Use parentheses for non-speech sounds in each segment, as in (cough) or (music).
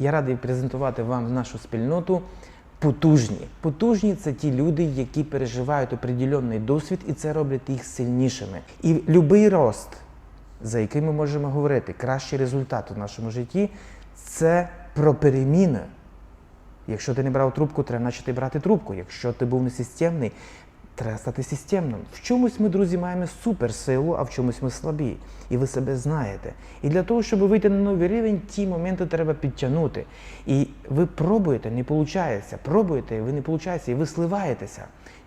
я радий презентувати вам нашу спільноту. Потужні. Потужні це ті люди, які переживають определенний досвід, і це роблять їх сильнішими. І будь-який рост, за який ми можемо говорити, кращий результат у нашому житті, це про переміни. Якщо ти не брав трубку, треба почати брати трубку. Якщо ти був несистемний, треба стати системним. В чомусь ми, друзі, маємо суперсилу, а в чомусь ми слабі. І ви себе знаєте. І для того, щоб вийти на новий рівень, ті моменти треба підтягнути. І ви пробуєте, не виходить. Пробуєте, ви не виходить, і ви сливаєтеся.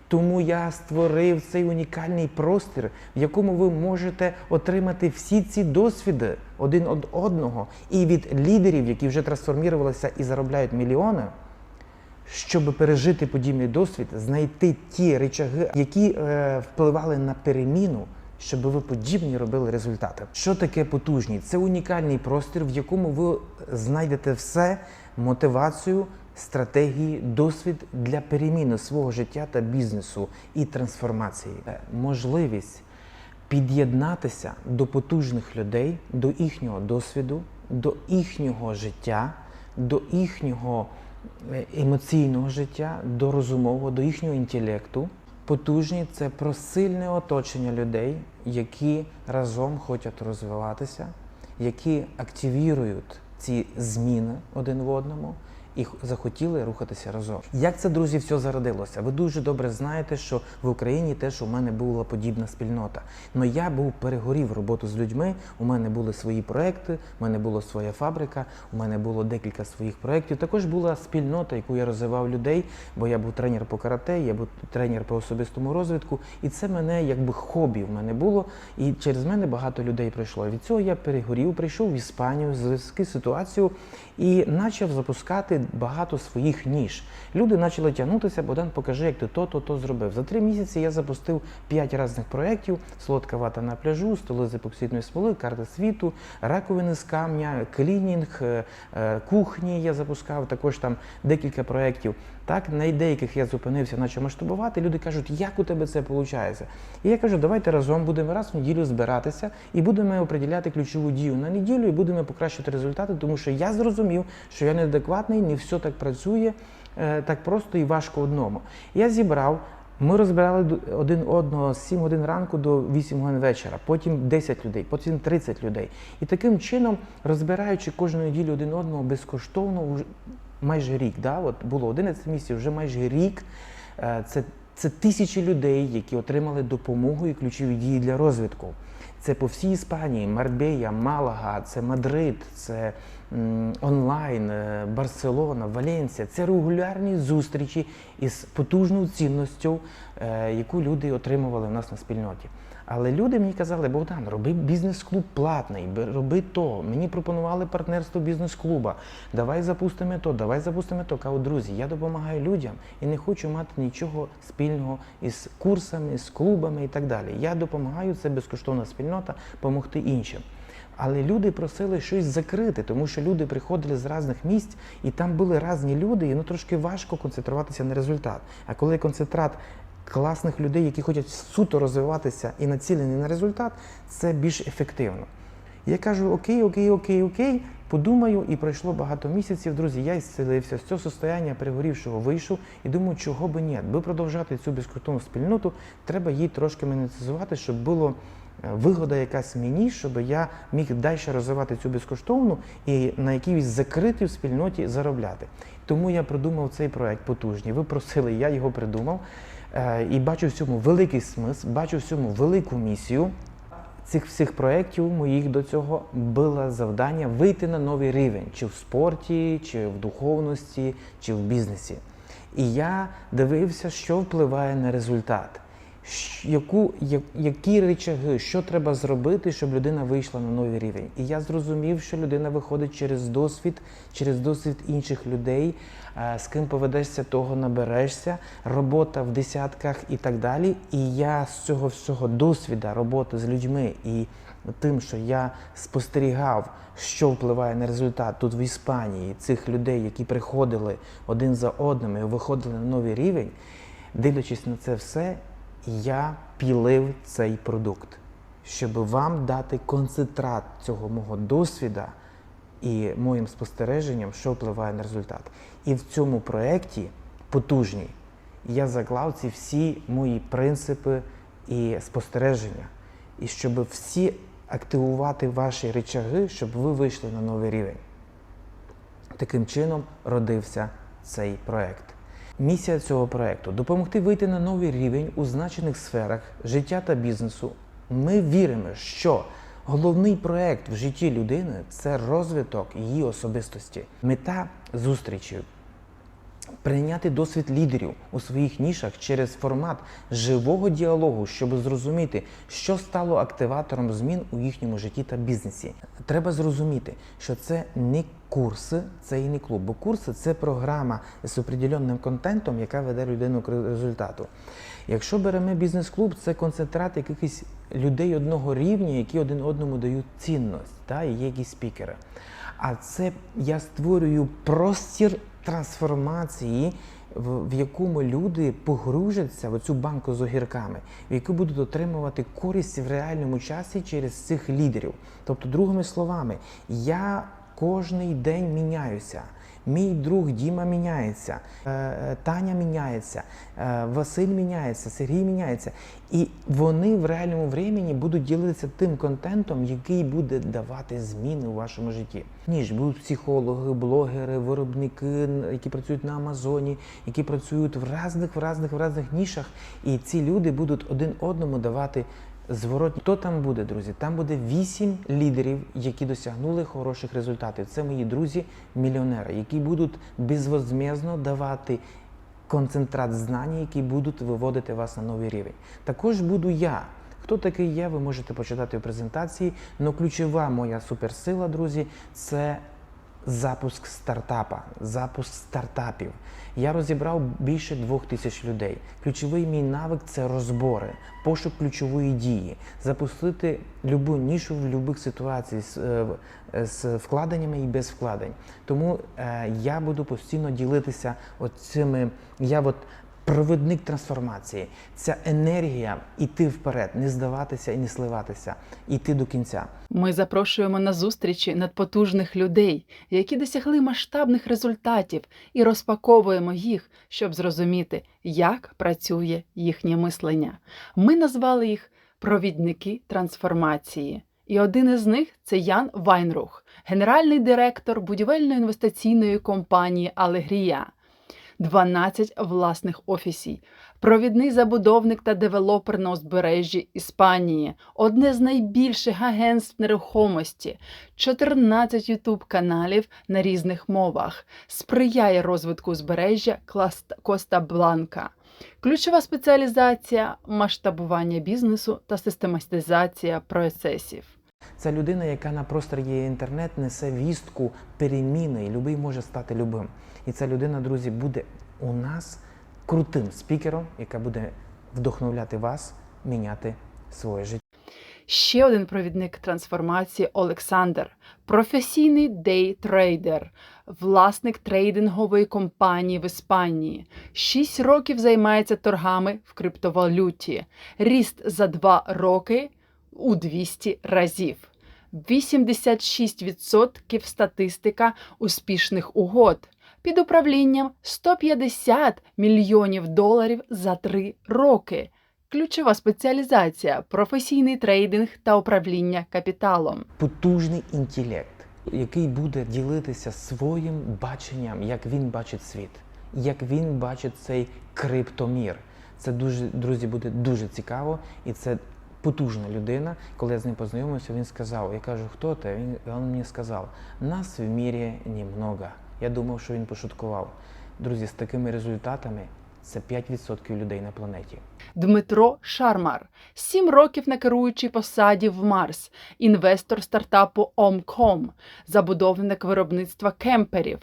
Тому я створив цей унікальний простір, в якому ви можете отримати всі ці досвіди один від одного і від лідерів, які вже трансформувалися і заробляють мільйони щоб пережити подібний досвід, знайти ті речаги, які е, впливали на переміну, щоб ви подібні робили результати. Що таке потужність? Це унікальний простір, в якому ви знайдете все, мотивацію, стратегії, досвід для переміни свого життя та бізнесу і трансформації. Е, Можливість під'єднатися до потужних людей, до їхнього досвіду, до їхнього життя, до їхнього емоційного життя, до розумового, до їхнього інтелекту. Потужні це про сильне оточення людей, які разом хочуть розвиватися, які активірують ці зміни один в одному і захотіли рухатися разом. Як це, друзі, все зародилося? Ви дуже добре знаєте, що в Україні теж у мене була подібна спільнота. Но я був перегорів роботу з людьми. У мене були свої проекти, у мене була своя фабрика, у мене було декілька своїх проєктів. Також була спільнота, яку я розвивав людей, бо я був тренер по карате, я був тренер по особистому розвитку, і це мене якби хобі в мене було. І через мене багато людей прийшло. Від цього я перегорів, прийшов в Іспанію, зв'язки ситуацію і почав запускати багато своїх ніж. Люди почали тягнутися, Богдан, покажи, як ти то, то, то зробив. За три місяці я запустив п'ять різних проєктів: солодка вата на пляжу, столи з епоксидної смоли, карта світу, раковини з камня, клінінг, е, е, кухні я запускав, також там декілька проєктів. Так, на деяких я зупинився, почав масштабувати. Люди кажуть, як у тебе це виходить? І я кажу, давайте разом будемо раз в неділю збиратися і будемо определяти ключову дію на неділю і будемо покращити результати, тому що я зрозумів, що я неадекватний, не все так працює, е, так просто і важко одному. Я зібрав. Ми розбирали один одного з 7 годин ранку до 8 годин вечора, потім 10 людей, потім 30 людей. І таким чином, розбираючи кожну неділю один одного безкоштовно, майже рік, да? От було 11 місяців, вже майже рік. Е, Це, це тисячі людей, які отримали допомогу і ключові дії для розвитку. Це по всій Іспанії, Марбея, Малага, це Мадрид, це онлайн, е, Барселона, Валенсія. Це регулярні зустрічі із потужною цінністю, е, яку люди отримували в нас на спільноті. Але люди мені казали, Богдан, роби бізнес-клуб платний, роби то. Мені пропонували партнерство бізнес-клуба. Давай запустимо то, давай запустимо то. Кажу, друзі, я допомагаю людям і не хочу мати нічого спільного із курсами, з клубами і так далі. Я допомагаю, це безкоштовна спільнота, допомогти іншим. Але люди просили щось закрити, тому що люди приходили з різних місць, і там були різні люди, і ну трошки важко концентруватися на результат. А коли концентрат класних людей, які хочуть суто розвиватися і націлені на результат, це більш ефективно. Я кажу: окей, окей, окей, окей, подумаю, і пройшло багато місяців. Друзі, я зцілився з цього состояння перегорівшого вийшов і думаю, чого би ні. Аби продовжати цю безкоштовну спільноту, треба її трошки монетизувати, щоб було е, вигода якась мені, щоб я міг далі розвивати цю безкоштовну і на якійсь закритій спільноті заробляти. Тому я придумав цей проект потужний. Ви просили, я його придумав. Е, І бачу в цьому великий смисл, бачу в цьому велику місію. Цих всіх проєктів моїх до цього було завдання вийти на новий рівень, чи в спорті, чи в духовності, чи в бізнесі. І я дивився, що впливає на результат, яку, я- які речаги, що треба зробити, щоб людина вийшла на новий рівень. І я зрозумів, що людина виходить через досвід, через досвід інших людей, е, з ким поведешся, того наберешся, робота в десятках і так далі. І я з цього всього досвіду роботи з людьми і тим, що я спостерігав, що впливає на результат тут в Іспанії, цих людей, які приходили один за одним і виходили на новий рівень, дивлячись на це все, я пілив цей продукт, щоб вам дати концентрат цього мого досвіду і моїм спостереженням, що впливає на результат. І в цьому проєкті потужній я заклав ці всі мої принципи і спостереження, і щоб всі активувати ваші речаги, щоб ви вийшли на новий рівень. Таким чином родився цей проект. Місія цього проекту допомогти вийти на новий рівень у значених сферах життя та бізнесу. Ми віримо, що головний проект в житті людини це розвиток її особистості. Мета зустрічі прийняти досвід лідерів у своїх нішах через формат живого діалогу, щоб зрозуміти, що стало активатором змін у їхньому житті та бізнесі. Треба зрозуміти, що це не курси, це і не клуб, бо курси це програма з определенним контентом, яка веде людину к результату. Якщо беремо бізнес-клуб, це концентрат якихось людей одного рівня, які один одному дають цінність, та, є якісь спікери. А це я створюю простір трансформації, в, якому люди погружаться в цю банку з огірками, в яку будуть отримувати користь в реальному часі через цих лідерів. Тобто, другими словами, я кожний день міняюся. Мій друг Діма міняється, е, е, Таня міняється, е, Василь міняється, Сергій міняється. І вони в реальному времені будуть ділитися тим контентом, який буде давати зміни у вашому житті. Ніж будуть психологи, блогери, виробники, які працюють на Амазоні, які працюють в різних, в різних, в різних нішах, і ці люди будуть один одному давати Зворотні, хто там буде, друзі? Там буде вісім лідерів, які досягнули хороших результатів. Це мої друзі-мільйонери, які будуть безвозмездно давати концентрат знань, які будуть виводити вас на новий рівень. Також буду я. Хто такий я, ви можете почитати у презентації. але ключова моя суперсила, друзі, це запуск стартапа, запуск стартапів. Я розібрав більше двох тисяч людей. Ключовий мій навик це розбори, пошук ключової дії, запустити любу нішу в будь-яких ситуаціях з, е, з вкладеннями і без вкладень. Тому е, я буду постійно ділитися оцими. Я от провідник трансформації, ця енергія іти вперед, не здаватися і не сливатися, іти до кінця. Ми запрошуємо на зустрічі надпотужних людей, які досягли масштабних результатів, і розпаковуємо їх, щоб зрозуміти, як працює їхнє мислення. Ми назвали їх провідники трансформації. І один із них це Ян Вайнрух, генеральний директор будівельно-інвестиційної компанії Алегрія. 12 власних офісів, провідний забудовник та девелопер на узбережжі Іспанії, одне з найбільших агентств нерухомості, 14 ютуб каналів на різних мовах, сприяє розвитку узбережжя Коста Бланка. Ключова спеціалізація масштабування бізнесу та систематизація процесів. Це людина, яка на просторі інтернет несе вістку переміни, і любий може стати любим. І ця людина, друзі, буде у нас крутим спікером, яка буде вдохновляти вас міняти своє життя. Ще один провідник трансформації Олександр, професійний дейтрейдер, власник трейдингової компанії в Іспанії. Шість років займається торгами в криптовалюті. Ріст за два роки у 200 разів. 86% статистика успішних угод. Під управлінням 150 мільйонів доларів за три роки. Ключова спеціалізація професійний трейдинг та управління капіталом. Потужний інтелект, який буде ділитися своїм баченням, як він бачить світ, як він бачить цей криптомір. Це дуже друзі буде дуже цікаво, і це потужна людина. Коли я з ним познайомився, він сказав: Я кажу, хто ти? Він, він мені сказав: нас в мірі немного. Я думав, що він пошуткував. Друзі, з такими результатами це 5% людей на планеті. Дмитро Шармар, сім років на керуючій посаді в Марс, інвестор стартапу Omcom, забудовник виробництва кемперів.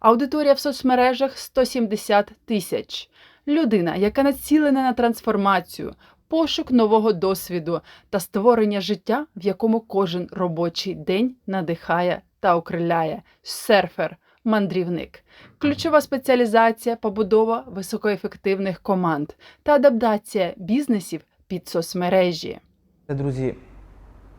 Аудиторія в соцмережах 170 тисяч. Людина, яка націлена на трансформацію, пошук нового досвіду та створення життя, в якому кожен робочий день надихає та окриляє. Серфер, мандрівник, ключова спеціалізація, побудова високоефективних команд та адаптація бізнесів під соцмережі. Друзі,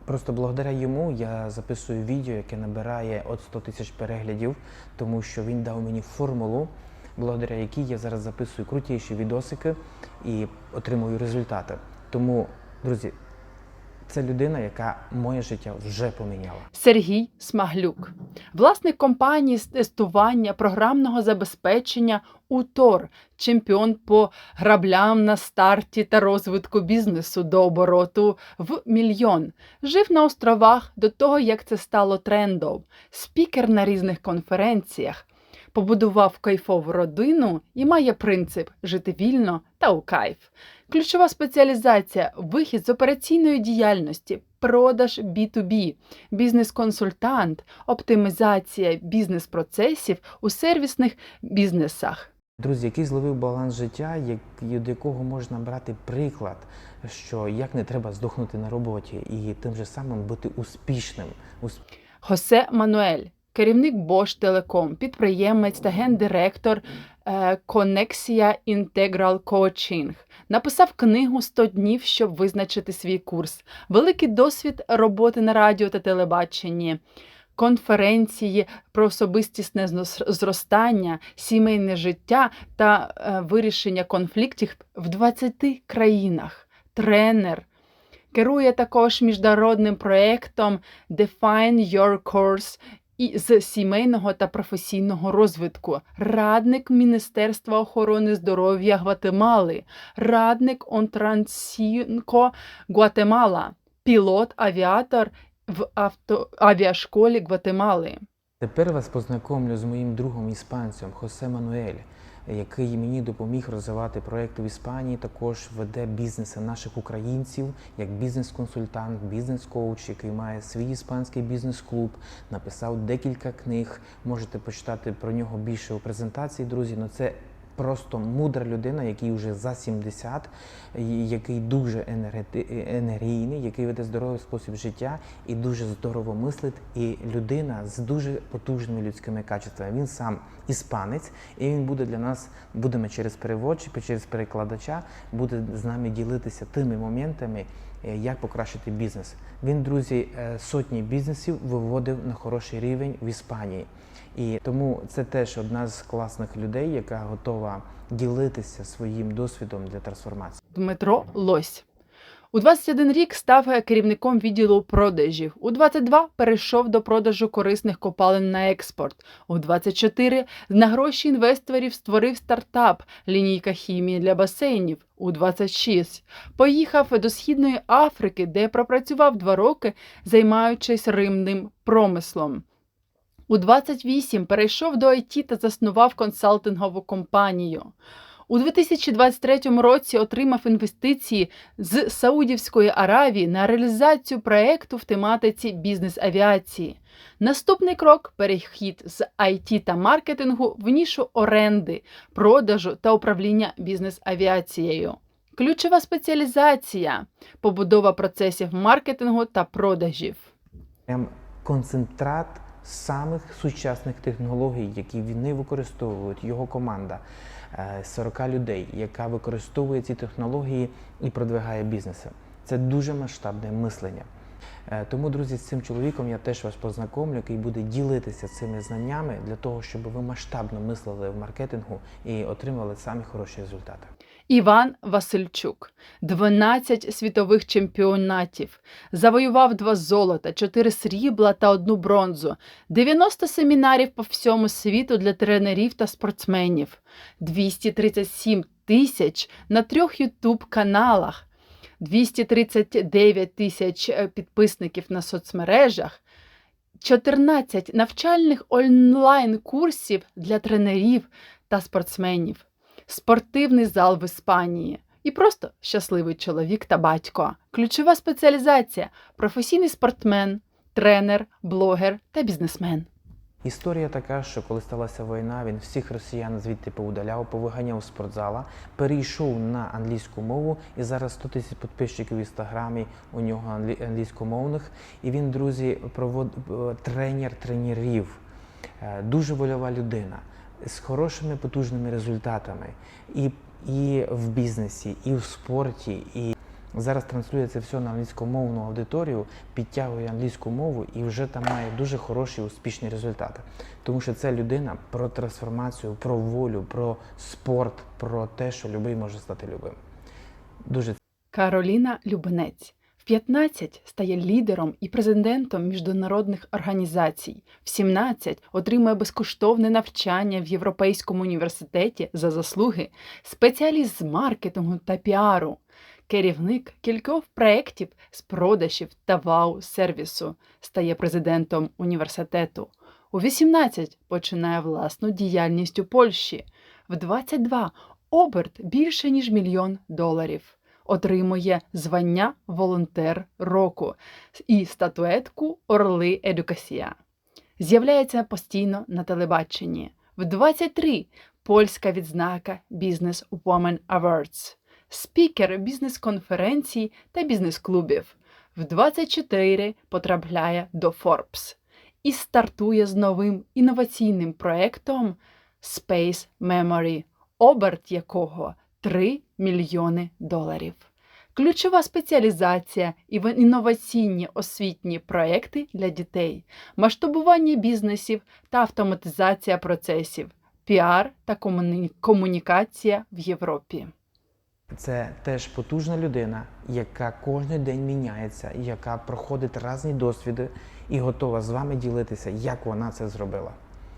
Просто благодаря йому я записую відео, яке набирає от 100 тисяч переглядів, тому що він дав мені формулу, благодаря якій я зараз записую крутіші відосики і отримую результати. Тому, друзі, це людина, яка моє життя вже поміняла. Сергій Смаглюк, власник компанії з тестування програмного забезпечення УТОР, чемпіон по граблям на старті та розвитку бізнесу до обороту в мільйон. Жив на островах до того, як це стало трендом. Спікер на різних конференціях. Побудував кайфову родину і має принцип жити вільно та у кайф. Ключова спеціалізація вихід з операційної діяльності, продаж B2B, бізнес-консультант, оптимізація бізнес-процесів у сервісних бізнесах. Друзі, який зловив баланс життя, як, від якого можна брати приклад, що як не треба здохнути на роботі і тим же самим бути успішним. Усп- Хосе Мануель, керівник Bosch Telecom, підприємець та гендиректор Connexia Integral Coaching. Написав книгу «100 днів, щоб визначити свій курс. Великий досвід роботи на радіо та телебаченні. Конференції про особистісне зростання, сімейне життя та е, вирішення конфліктів в 20 країнах. Тренер, керує також міжнародним проєктом Define Your Course і з сімейного та професійного розвитку, радник Міністерства охорони здоров'я Гватемали, радник Онтрансінко Гватемала, пілот-авіатор в авто... авіашколі Гватемали. Тепер вас познайомлю з моїм другом іспанцем Хосе Мануель, який мені допоміг розвивати проекти в Іспанії. Також веде бізнеси наших українців як бізнес-консультант, бізнес-коуч, який має свій іспанський бізнес-клуб, написав декілька книг. Можете почитати про нього більше у презентації, друзі. Но це просто мудра людина, який вже за 70, який дуже енергійний, який веде здоровий спосіб життя і дуже здорово мислить. І людина з дуже потужними людськими качествами. Він сам іспанець, і він буде для нас, будемо через переводчика, через перекладача, буде з нами ділитися тими моментами, е, як покращити бізнес. Він, друзі, е, сотні бізнесів виводив на хороший рівень в Іспанії. І тому це теж одна з класних людей, яка готова ділитися своїм досвідом для трансформації. Дмитро Лось. У 21 рік став керівником відділу продажів. У 22 перейшов до продажу корисних копалин на експорт. У 24 на гроші інвесторів створив стартап лінійка хімії для басейнів. У 26 поїхав до Східної Африки, де пропрацював два роки, займаючись римним промислом. У 28 перейшов до IT та заснував консалтингову компанію. У 2023 році отримав інвестиції з Саудівської Аравії на реалізацію проекту в тематиці бізнес-авіації. Наступний крок перехід з IT та маркетингу в нішу оренди, продажу та управління бізнес-авіацією. Ключова спеціалізація побудова процесів маркетингу та продажів. Концентрат самих сучасних технологій, які вони використовують, його команда е, 40 людей, яка використовує ці технології і продвигає бізнеси. Це дуже масштабне мислення. Е, Тому, друзі, з цим чоловіком я теж вас познайомлю, який буде ділитися цими знаннями для того, щоб ви масштабно мислили в маркетингу і отримали самі хороші результати. Іван Васильчук, 12 світових чемпіонатів, завоював два золота, 4 срібла та одну бронзу, 90 семінарів по всьому світу для тренерів та спортсменів, 237 тисяч на трьох ютуб каналах, 239 тисяч е, підписників на соцмережах, 14 навчальних онлайн-курсів для тренерів та спортсменів спортивний зал в Іспанії і просто щасливий чоловік та батько. Ключова спеціалізація професійний спортсмен, тренер, блогер та бізнесмен. Історія така, що коли сталася війна, він всіх росіян звідти поудаляв, повиганяв спортзала, перейшов на англійську мову, і зараз 100 тисяч підписчиків в інстаграмі у нього англі- англійськомовних. І він, друзі, провод... е, тренер тренерів, Е, дуже вольова людина з хорошими потужними результатами і, і в бізнесі, і в спорті, і Зараз транслює це все на англійськомовну аудиторію, підтягує англійську мову і вже там має дуже хороші успішні результати. Тому що це людина про трансформацію, про волю, про спорт, про те, що любий може стати любим. Дуже Кароліна Любенець в 15 стає лідером і президентом міжнародних організацій. В 17 отримує безкоштовне навчання в Європейському університеті за заслуги, спеціаліст з маркетингу та піару, керівник кількох проєктів з продажів та вау-сервісу, стає президентом університету. У 18 починає власну діяльність у Польщі. В 22 оберт більше ніж мільйон доларів отримує звання волонтер року і статуетку Орли Едукасія. З'являється постійно на телебаченні. В 23 польська відзнака Business Woman Awards, спікер бізнес-конференцій та бізнес-клубів. В 24 потрапляє до Forbes і стартує з новим інноваційним проектом Space Memory, оберт якого 3 мільйони доларів. Ключова спеціалізація і інноваційні освітні проекти для дітей, масштабування бізнесів та автоматизація процесів, піар та комуні- комунікація в Європі. Це теж потужна людина, яка кожен день міняється, яка проходить різні досвіди і готова з вами ділитися, як вона це зробила.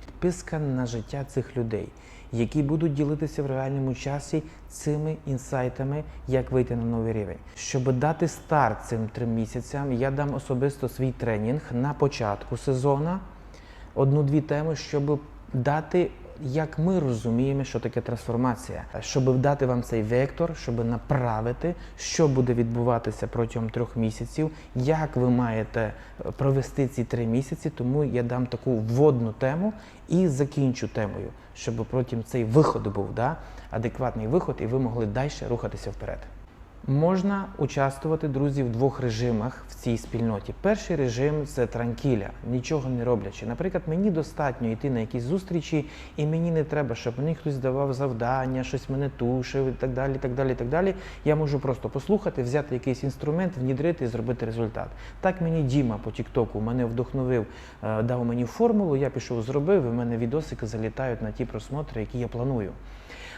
Підписка на життя цих людей, які будуть ділитися в реальному часі цими інсайтами, як вийти на новий рівень. Щоб дати старт цим трьом місяцям, я дам особисто свій тренінг на початку сезону одну-дві теми, щоб дати, як ми розуміємо, що таке трансформація, щоб дати вам цей вектор, щоб направити, що буде відбуватися протягом трьох місяців, як ви маєте е, провести ці три місяці. Тому я дам таку вводну тему і закінчу темою, щоб потім цей виход був да, адекватний виход, і ви могли далі рухатися вперед. Можна участвувати, друзі, в двох режимах в цій спільноті. Перший режим це транкіля, нічого не роблячи. Наприклад, мені достатньо йти на якісь зустрічі, і мені не треба, щоб мені хтось давав завдання, щось мене тушив і так далі. так далі, так далі. Я можу просто послухати, взяти якийсь інструмент, внідрити і зробити результат. Так мені Діма по Тіктоку мене вдохновив, е, дав мені формулу, я пішов, зробив, і в мене відосики залітають на ті просмотри, які я планую.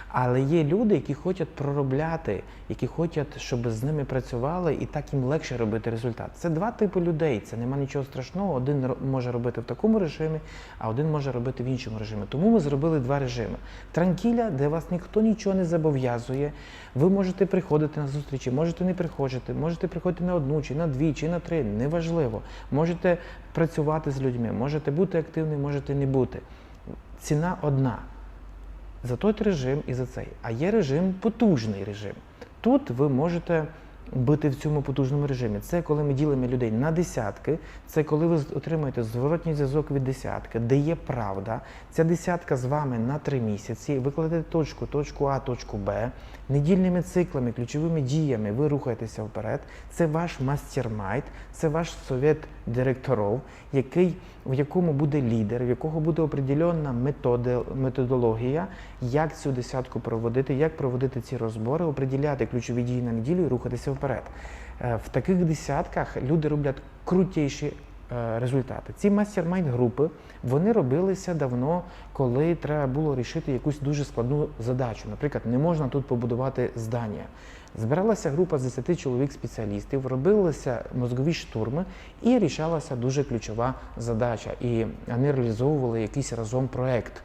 Але є люди, які хочуть проробляти, які хочуть, щоб з ними працювали, і так їм легше робити результат. Це два типи людей. Це нема нічого страшного. Один може робити в такому режимі, а один може робити в іншому режимі. Тому ми зробили два режими: транкіля, де вас ніхто нічого не зобов'язує. Ви можете приходити на зустрічі, можете не приходити, можете приходити на одну, чи на дві, чи на три. Неважливо. Можете працювати з людьми, можете бути активним, можете не бути. Ціна одна за той режим і за цей. А є режим потужний режим. Тут ви можете бути в цьому потужному режимі. Це коли ми ділимо людей на десятки, це коли ви отримаєте зворотній зв'язок від десятки, де є правда. Ця десятка з вами на три місяці. Ви кладете точку, точку А, точку Б. Недільними циклами, ключовими діями ви рухаєтеся вперед. Це ваш мастермайнд, це ваш совет директорів, який, в якому буде лідер, в якого буде определенна методологія, як цю десятку проводити, як проводити ці розбори, определяти ключові дії на неділю і рухатися вперед. Е, В таких десятках люди роблять крутіші результати. Ці мастер-майнд групи вони робилися давно, коли треба було рішити якусь дуже складну задачу. Наприклад, не можна тут побудувати здання. Збиралася група з 10 чоловік спеціалістів, робилися мозгові штурми і рішалася дуже ключова задача. І вони реалізовували якийсь разом проект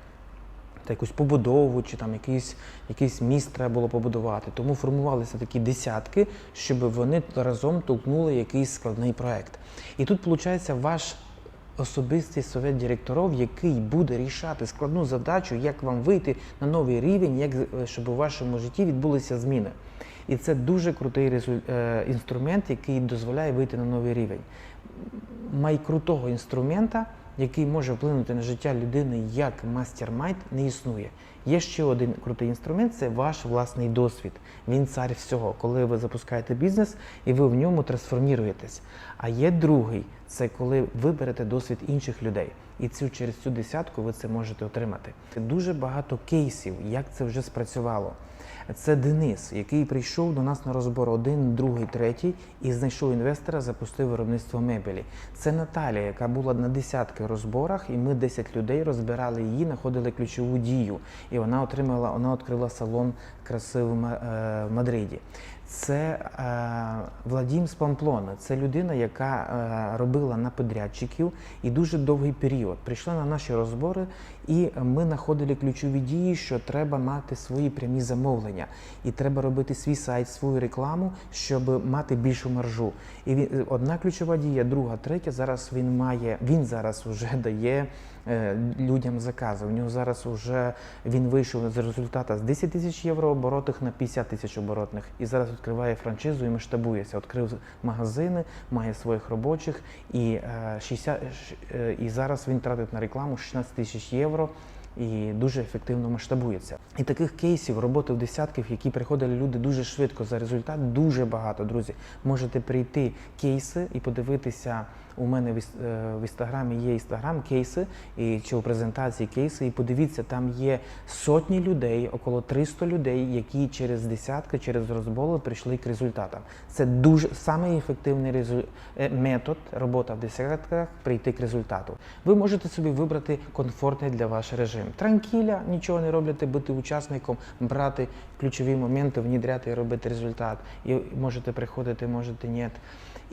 та якусь побудову, чи там якийсь, якийсь міст треба було побудувати. Тому формувалися такі десятки, щоб вони разом толкнули якийсь складний проект. І тут, виходить, ваш особистий совет директорів, який буде рішати складну задачу, як вам вийти на новий рівень, як е, щоб у вашому житті відбулися зміни. І це дуже крутий резуль- е, інструмент, який дозволяє вийти на новий рівень. Майкрутого інструмента, який може вплинути на життя людини як мастер-майнд, не існує. Є ще один крутий інструмент це ваш власний досвід. Він цар всього, коли ви запускаєте бізнес і ви в ньому трансформуєтесь. А є другий це коли ви берете досвід інших людей. І цю через цю десятку ви це можете отримати. Дуже багато кейсів, як це вже спрацювало. Це Денис, який прийшов до нас на розбор один, другий, третій і знайшов інвестора, запустив виробництво мебелі. Це Наталія, яка була на десятки розборах, і ми 10 людей розбирали її, знаходили ключову дію. І вона отримала, вона відкрила салон краси в е, Мадриді. Це е, Владім Памплона. Це людина, яка е, робила на подрядчиків і дуже довгий період. Прийшла на наші розбори, і ми знаходили ключові дії, що треба мати свої прямі замовлення, і треба робити свій сайт, свою рекламу, щоб мати більшу маржу. І він одна ключова дія, друга, третя. Зараз він має. Він зараз вже (laughs) дає е, людям закази. У нього зараз вже він вийшов з результата з 10 тисяч євро оборотних на 50 тисяч оборотних. І зараз відкриває франшизу і масштабується. Відкрив магазини, має своїх робочих і, е, 60, е, і зараз він тратить на рекламу 16 тисяч євро. І дуже ефективно масштабується. І таких кейсів роботи в десятків, які приходили люди дуже швидко за результат, дуже багато, друзі. Можете прийти кейси і подивитися. У мене в е, в інстаграмі є інстаграм кейси і чи у презентації кейси. І подивіться, там є сотні людей, около 300 людей, які через десятки, через розболи прийшли к результатам. Це дуже самий ефективний резу- е, метод робота в десятках прийти к результату. Ви можете собі вибрати комфортний для вас режим. Транкіля, нічого не робити, бути учасником, брати ключові моменти, внідряти і робити результат. І можете приходити, можете ні.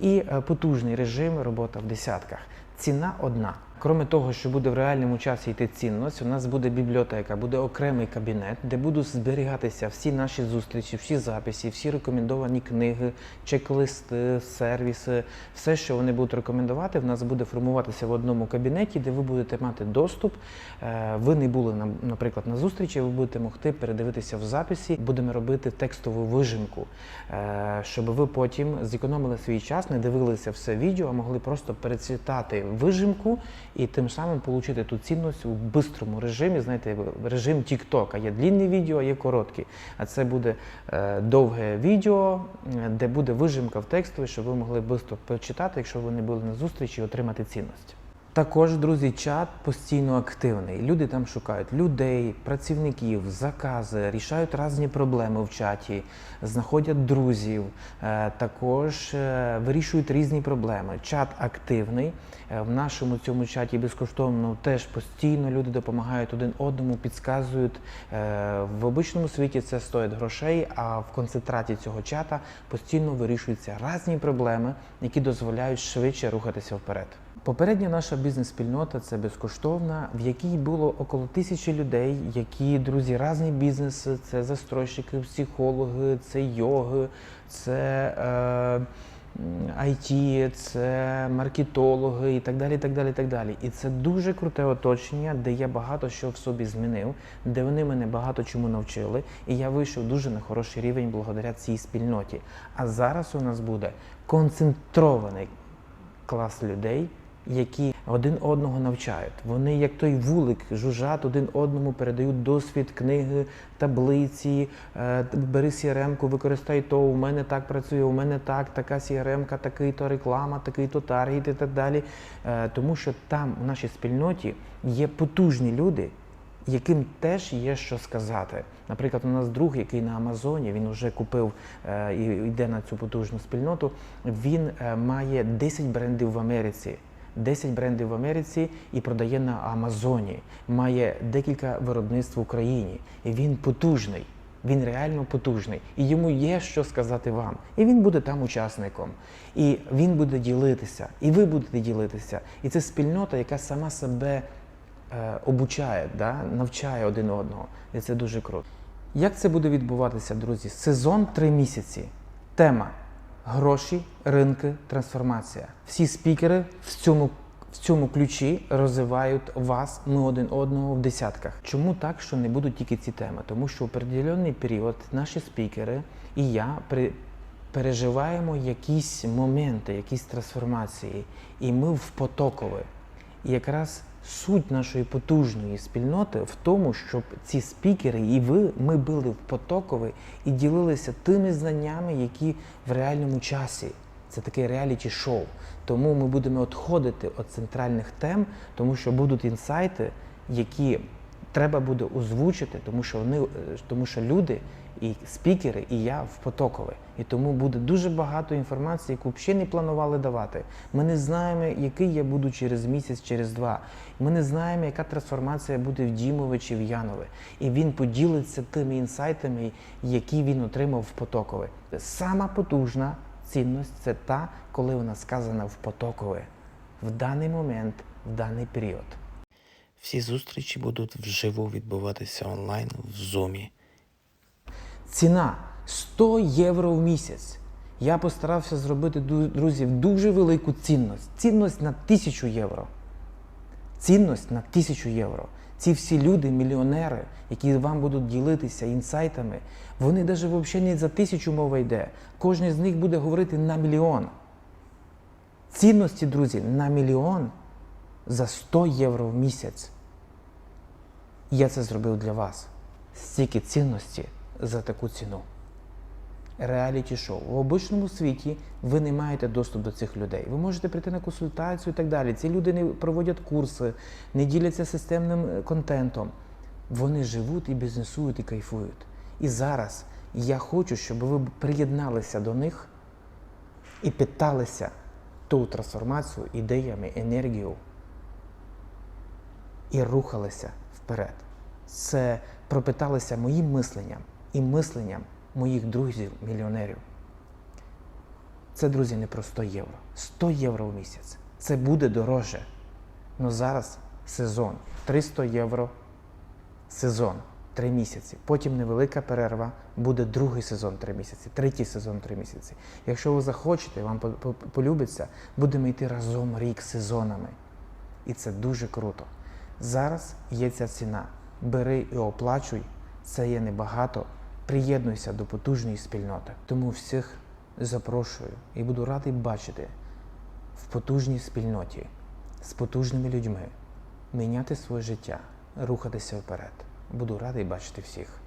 І е, потужний режим робота в десятках. Ціна одна. Кроме того, що буде в реальному часі йти цінність, у нас буде бібліотека, буде окремий кабінет, де будуть зберігатися всі наші зустрічі, всі записи, всі рекомендовані книги, чек-листи, сервіси, все, що вони будуть рекомендувати, в нас буде формуватися в одному кабінеті, де ви будете мати доступ. Е, Ви не були на- наприклад на зустрічі, ви будете могти передивитися в записі. Будемо робити текстову вижимку, е, щоб ви потім зекономили свій час, не дивилися все відео, а могли просто перецвітати вижимку і тим самим отримати ту цінність у бистрому режимі. Знаєте, режим TikTok. Є длінне відео, є короткі. А це буде е, довге відео, е, де буде вижимка в текстові, щоб ви могли швидко прочитати, якщо ви не були на зустрічі, отримати цінність. Також, друзі, чат постійно активний. Люди там шукають людей, працівників, закази, рішають різні проблеми в чаті, знаходять друзів, е, також е, вирішують різні проблеми. Чат активний. Е, В нашому цьому чаті безкоштовно теж постійно люди допомагають один одному, підказують. В обичному світі це стоїть грошей, а в концентраті цього чата постійно вирішуються різні проблеми, які дозволяють швидше рухатися вперед. Попередня наша бізнес-спільнота це безкоштовна, в якій було около тисячі людей, які друзі, різні бізнеси, це застройщики, психологи, це йоги, це е, IT, це маркетологи і так далі. Так далі, і так далі. І це дуже круте оточення, де я багато що в собі змінив, де вони мене багато чому навчили, і я вийшов дуже на хороший рівень благодаря цій спільноті. А зараз у нас буде концентрований клас людей, які один одного навчають. Вони, як той вулик, жужжать один одному, передають досвід, книги, таблиці. е, Бери CRM-ку, використай то, у мене так працює, у мене так, така CRM-ка, такий-то реклама, такий-то таргет і так далі. Е, Тому що там, у нашій спільноті, є потужні люди, яким теж є що сказати. Наприклад, у нас друг, який на Амазоні, він вже купив е, і йде на цю потужну спільноту. Він має 10 брендів в Америці. 10 брендів в Америці і продає на Амазоні. Має декілька виробництв в Україні. І він потужний. Він реально потужний. І йому є що сказати вам. І він буде там учасником. І він буде ділитися. І ви будете ділитися. І це спільнота, яка сама себе е, обучає, да? навчає один одного. І це дуже круто. Як це буде відбуватися, друзі? Сезон три місяці. Тема гроші, ринки, трансформація. Всі спікери в цьому. В цьому ключі розвивають вас, ми один одного в десятках. Чому так, що не будуть тільки ці теми? Тому що в определенний період наші спікери і я при, переживаємо якісь моменти, якісь трансформації, і ми в потокові. І якраз суть нашої потужної спільноти в тому, щоб ці спікери і ви, ми були в потокові і ділилися тими знаннями, які в реальному часі. Це таке реаліті-шоу. Тому ми будемо відходити від центральних тем, тому що будуть інсайти, які треба буде озвучити, тому що вони, е, тому що люди і спікери, і я в потокові. І тому буде дуже багато інформації, яку взагалі не планували давати. Ми не знаємо, який я буду через місяць, через два. Ми не знаємо, яка трансформація буде в Дімові чи в Янові. І він поділиться тими інсайтами, які він отримав в потокові. Сама потужна цінність це та, коли вона сказана в потокові, в даний момент, в даний період. Всі зустрічі будуть вживу відбуватися онлайн в Зумі. Ціна 100 євро в місяць. Я постарався зробити, друзі, дуже велику цінність. Цінність на тисячу євро. Цінність на тисячу євро. Ці всі люди, мільйонери, які вам будуть ділитися інсайтами, вони навіть взагалі не за тисячу мова йде. Кожен з них буде говорити на мільйон. Цінності, друзі, на мільйон за 100 євро в місяць. Я це зробив для вас. Стільки цінності за таку ціну. Реаліті шоу. В обичному світі ви не маєте доступ до цих людей. Ви можете прийти на консультацію і так далі. Ці люди не проводять курси, не діляться системним е, контентом. Вони живуть і бізнесують і кайфують. І зараз я хочу, щоб ви приєдналися до них і питалися ту трансформацію ідеями, енергією і рухалися вперед. Це пропиталися моїм мисленням і мисленням моїх друзів-мільйонерів. Це, друзі, не про 100 євро. 100 євро в місяць. Це буде дороже. Ну зараз сезон. 300 євро сезон. Три місяці. Потім невелика перерва, буде другий сезон три місяці, третій сезон три місяці. Якщо ви захочете, вам по- по- полюбиться, будемо йти разом рік сезонами. І це дуже круто. Зараз є ця ціна. Бери і оплачуй. Це є небагато. Приєднуйся до потужної спільноти. Тому всіх запрошую і буду радий бачити в потужній спільноті з потужними людьми, міняти своє життя, рухатися вперед. Буду радий бачити всіх.